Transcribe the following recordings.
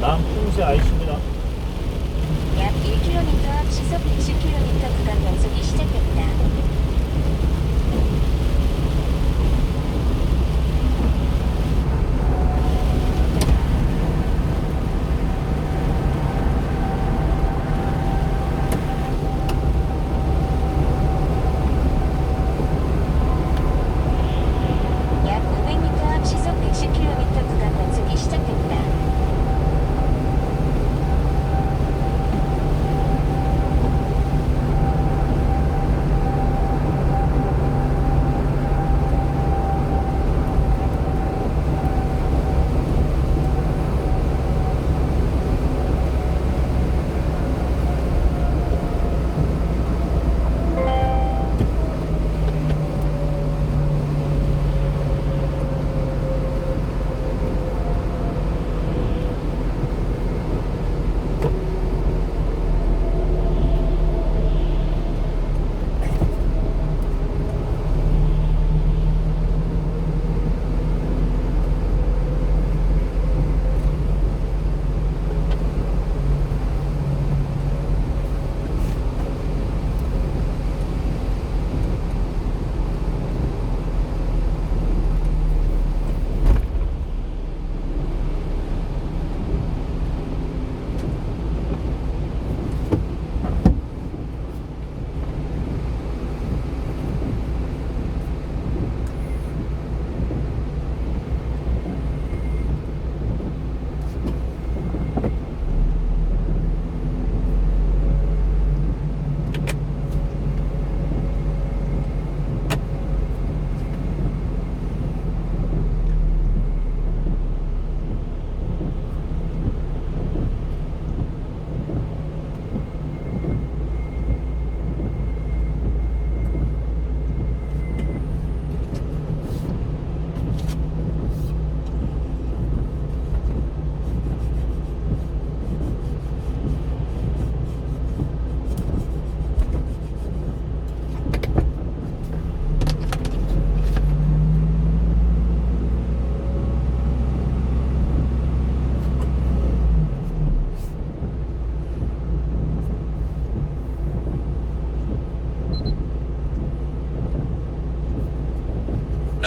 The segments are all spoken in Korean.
남풍시 IC입니다. 약 1km 앞 시속 110km 구간 단속이 시작됩니다.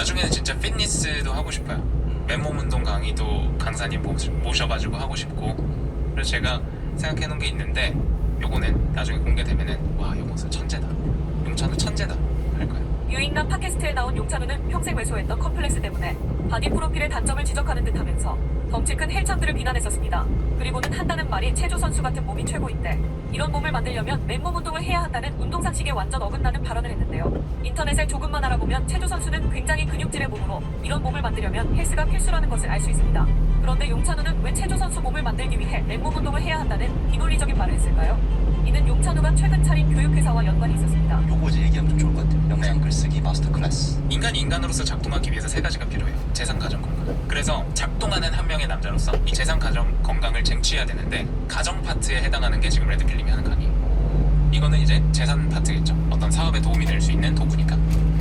나중에는 진짜 피트니스도 하고 싶어요. 맨몸 운동 강의도 강사님 모- 모셔가지고 하고 싶고 그래서 제가 생각해 놓은 게 있는데 요거는 나중에 공개되면은 와 요것은 천재다. 용찬은 천재다 할 거예요. 유인남 팟캐스트에 나온 용찬우는 평생 외소했던 컴플렉스 때문에 바디 프로필의 단점을 지적하는 듯 하면서 덩치 큰 헬창들을 비난했었습니다. 그리고는 한다는 말이 체조 선수 같은 몸이 최고인데 이런 몸을 만들려면 맨몸 운동을 해야 한다는 운동 상식에 완전 어긋나는 발언을 했는데요. 인터넷에 조금만 알아보면 체조 선수는 굉장히 근육질의 몸으로 이런 몸을 만들려면 헬스가 필수라는 것을 알 수 있습니다. 그런데 용찬우는 왜 체조 선수 몸을 만들기 위해 맨몸 운동을 해야 한다는 비논리적인 말을 했을까요? 이는 용찬우가 최근 차린 교육회사와 연관이 있었습니다. 요거 이제 얘기하면 좀 좋을 것 같아요. 영상 글쓰기 마스터 클래스. 인간이 인간으로서 작동하기 위해서 세 가지가 필요해요. 재산, 가정, 건강. 그래서 작동하는 한 명의 남자로서 이 재산, 가정, 건강을 쟁취해야 되는데 가정 파트에 해당하는 게 지금 레드필님이 하는 강의. 이거는 이제 재산 파트겠죠. 어떤 사업에 도움이 될 수 있는 도구니까.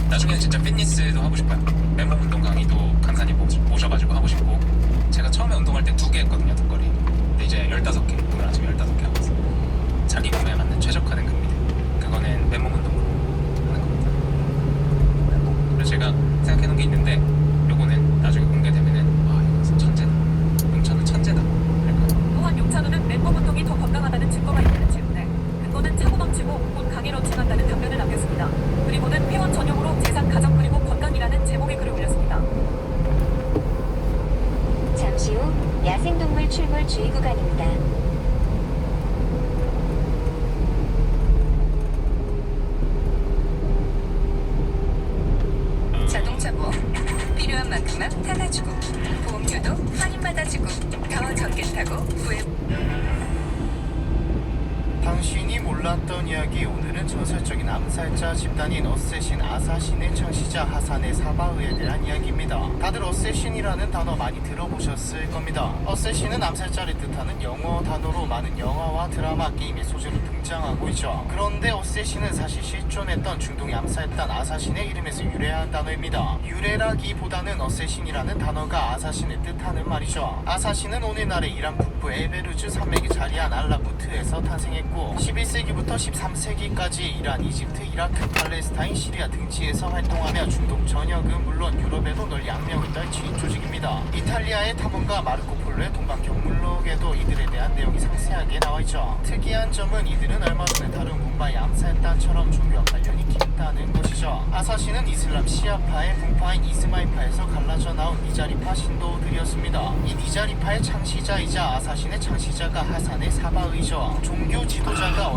나중에는 진짜 피트니스도 하고 싶어요. 맨몸 운동 강의도 강사님 모- 모셔가지고 하고 싶고 처음에 운동할 때 두 개 했거든요, 등거리. 근데 이제 15개, 오늘 아침에 15개 하고 있어요. 자기 몸에 맞는 최적화된 근미들. 그거는 맨몸 운동으로 하는 겁니다. 그래서 제가 생각해놓은 게 있는데 요거는 나중에 공개되면은 와 이것은 천재다 용찬은 천재다 할 거예요 또한 용찬우는 맨몸 운동이 더 건강하다는 증거가 있다는 질문에 근거는 차고 넘치고 곧 강의 런칭한다는 답변을 남겼습니다. 그리고는 회원 전용으로 재산, 가정 그리고 건강이라는 제목의 글을 올렸습니다. 잠시 후 야생동물 출몰 주의 구간입니다. 자동차 보험 필요한 만큼만 타가지고 보험료도 할인받아주고 더 적게 타고 후회 한 당신이 몰랐던 이야기 오늘은 전설적인 암살자 집단인 어쌔신 아사신의 창시자 하산의 사바흐에 대한 이야기입니다. 다들 어쌔신이라는 단어 많이 들어보셨을 겁니다. 어쌔신은 암살자를 뜻하는 영어 단어로 많은 영화와 드라마, 게임의 소재로 등장 하고 있죠. 그런데 어쌔신은 사실 실존했던 중동의 암살단 아사신의 이름에서 유래한 단어입니다. 유래라기보다는 어쌔신이라는 단어가 아사신을 뜻하는 말이죠. 아사신은 오늘날의 이란 북부 엘베르즈 산맥에 자리한 알라부트에서 탄생했고 11세기부터 13세기까지 이란, 이집트, 이라크, 팔레스타인, 시리아 등지에서 활동하며 중동 전역은 물론 유럽에도 널리 악명을 떨친 조직입니다. 이탈리아의 탐험가 마르코 폴로의 동방 경물록에도 이들에 대한 내용이 상세하게 나와 있죠. 특이한 점은 이들은 얼마 전에 다룬 문바이 암살단처럼 종교와 관련이 깊다는 것이죠. 아사시는 이슬람 시아파의 분파인 이스마일파에서 갈라져 나온 니자리파 신도들이었습니다. 이 니자리파의 창시자이자 아사신의 창시자가 하산의 사바의죠. 종교 지도자가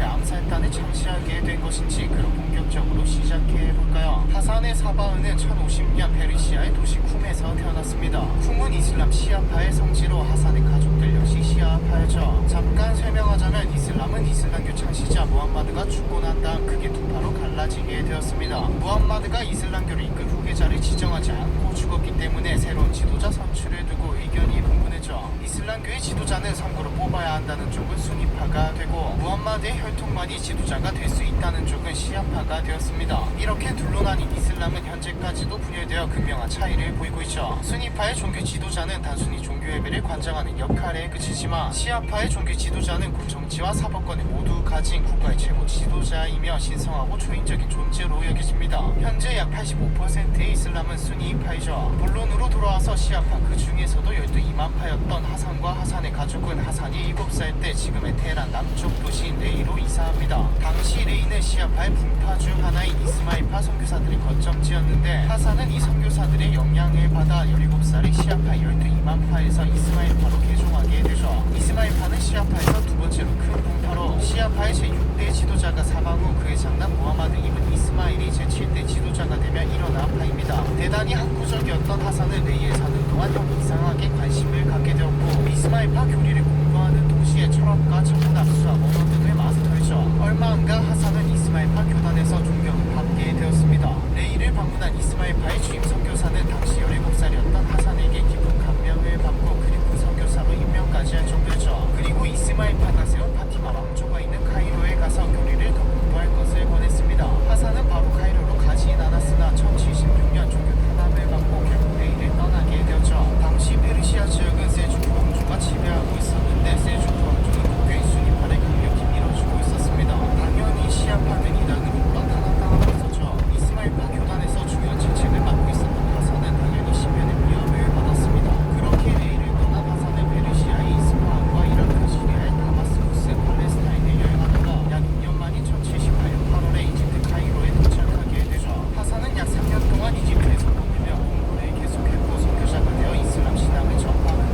최초의 암살단을 창시하게 된 것인지 그럼 본격적으로 시작해 볼까요? 하산의 사바의는 1050년 페르시아의 도시 쿰에서 태어났습니다. 쿰은 이슬람 시아파의 성지로 하산의 가족들 역시 시아파였죠. 잠깐 설명하자면 이슬람은 이슬람교 창시자 무함마드가 죽고 난 다음 크게 두 파로 갈라지게 되었습니다. 무함마드가 이슬람교를 이끌 후계자를 지정하지 않고 죽었기 때문에 새로운 지도자 선출을 두고 의견이 분분했 죠. 이슬람교의 지도자는 선거로 뽑아야 한다는 쪽은 순위파가 되고 무함마드의 혈통만이 지도자가 될 수 있다는 쪽은 시아파가 되었습니다. 이렇게 둘러나닌 이슬람은 현재까지도 분열되어 극명한 차이를 보이고 있죠. 순위파의 종교 지도자는 단순히 종교 예배를 관장하는 역할에 그치지만 시아파의 종교 지도자는 곧 정치와 사법권을 모두 가진 국가의 최고 지도자이며 신성하고 초인적인 존재로 여겨집니다. 현재 약 85%의 이슬람은 순위파이죠. 본론으로 돌아와서 시아파 그 중에서도 열두 이마파였 던 하산과 하산의 가족은 하산이 7살 때 지금의 테헤란 남쪽 도시 레이로 이사합니다. 당시 레이는 시아파의 분파 중 하나인 이스마일파 선교사들의 거점지였는데 하산은 이 선교사들의 영향을 받아 17살의 시아파 열두 이마파에서 이스마일파로 개종하게 되죠. 이스마일파는 시아파에서 두 번째로 큰 분파로 시아파의 제6대 지도자가 사망 후 그의 장남 무하마드 이븐 이스마일이 제7대 지도자가 되며 일어난 파입니다. 대단히 학구적이었던 하산은 레이에 사는 동안 형 이상하게 관심을 갖게 되었고 이스마일파 교리를 공부하는 동시에 철학과 전문 압수와 언어 등을 마스터했죠. 얼마 안가 하산은 이스마일파 교단에서 존경을 받게 되었습니다. 레이를 방문한 이스마일파의 주임 선교사는 당시 17살이었던 하산에게 깊은 감명을 받고 그리고 선교사로 임명까지 할 정도였죠. 그리고 이스마일파가 세운 파티마 왕조가 있는 카이로에 가서 교리를 더 공부할 것을 권했습니다. 하산은 바로 카이로로 가진 않았으나 1076년 종교 탄압을 받고 결국 레이를 떠나게 되었죠. 당시 페르시아 지역은 셀주크 왕조가 지배하고 있었는데 셀주크 왕조는 국교의 순위파를 강력히 밀어주고 있었습니다. 당연히 시아파는 이단으로 물론 탄압당하고 있었죠. 이스마일파 교단에서 중요한 직책을 맡고 있었던 하산은 당연히 시면의 위협을 받았습니다. 그렇게 레이를 떠난 하산은 페르시아의 이스파한과 이라크 시리아의 다마스쿠스 팔레스타인을 여행하다가 약 2년 만인 1078년 8월에 이집트 카이로에 도착하게 되죠. 하산은 약 3년 동안 이집트에서 머물며 공부를 계속했고 선교자가 되어 이슬람 신앙을 전파하는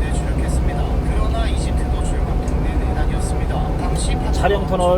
데